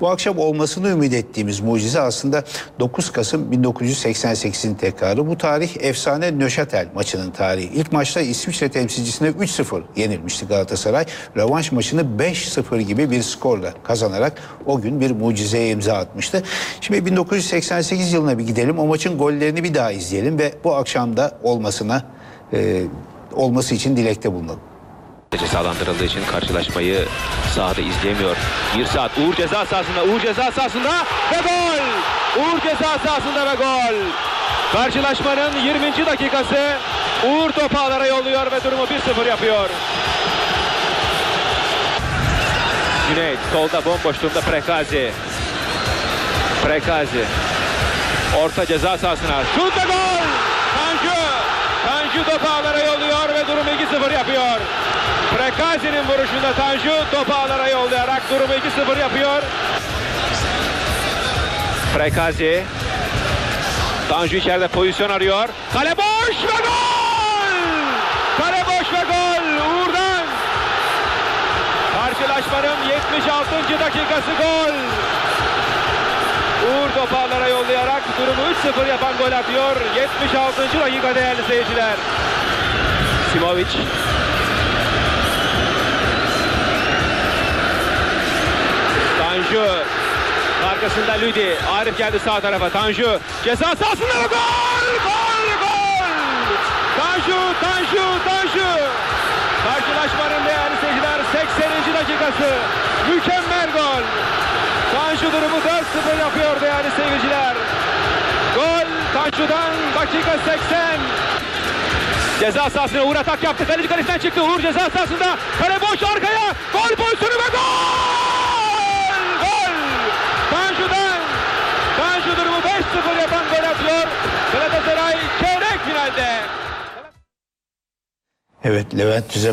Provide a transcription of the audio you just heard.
Bu akşam olmasını ümit ettiğimiz mucize aslında 9 Kasım 1988'in tekrarı. Bu tarih efsane Nöşatel maçının tarihi. İlk maçta İsviçre temsilcisine 3-0 yenilmişti Galatasaray. Rövanş maçını 5-0 gibi bir skorla kazanarak o gün bir mucizeye imza atmıştı. Şimdi 1988 yılına bir gidelim. O maçın gollerini bir daha izleyelim ve bu akşam da olmasına e, olması için dilekte bulunalım. Cezalandırıldığı için karşılaşmayı sahada izleyemiyor. Bir saat Uğur ceza sahasında, Uğur ceza sahasında ve gol! Uğur ceza sahasında ve gol! Karşılaşmanın 20. dakikası Uğur topu ağlara yolluyor ve durumu 1-0 yapıyor. Cüneyt solda bomboş durumda Prekazi. Prekazi. Orta ceza sahasına. Şut ve gol! Tanju! Tanju topu ağlara yolluyor ve durumu 2-0 yapıyor. Prekazi'nin vuruşunda Tanju topu ağlara yollayarak durumu 2-0 yapıyor. Prekazi. Tanju içeride pozisyon arıyor. Kale boş ve gol! Kale boş ve gol! Uğur'dan. Karşılaşmanın 76. dakikası gol. Uğur topu ağlara yollayarak durumu 3-0 yapan gol atıyor. 76. dakika değerli seyirciler. Simovic. Tanju. Arkasında Lüdi. Arif geldi sağ tarafa. Tanju. Ceza sahasında gol! Gol! Gol! Tanju! Tanju! Tanju! Karşılaşmanın değerli seyirciler 80. dakikası. Mükemmel gol. Tanju durumu 4-0 yapıyor değerli seyirciler. Gol Tanju'dan dakika 80. Ceza sahasına Uğur atak yaptı. Kaleci kalesinden çıktı. Uğur ceza sahasında. Kale boş arkaya. Gol pozisyonu ve gol! 3-0 yapan gol atıyor. Galatasaray çeyrek finalde. Evet Levent Düze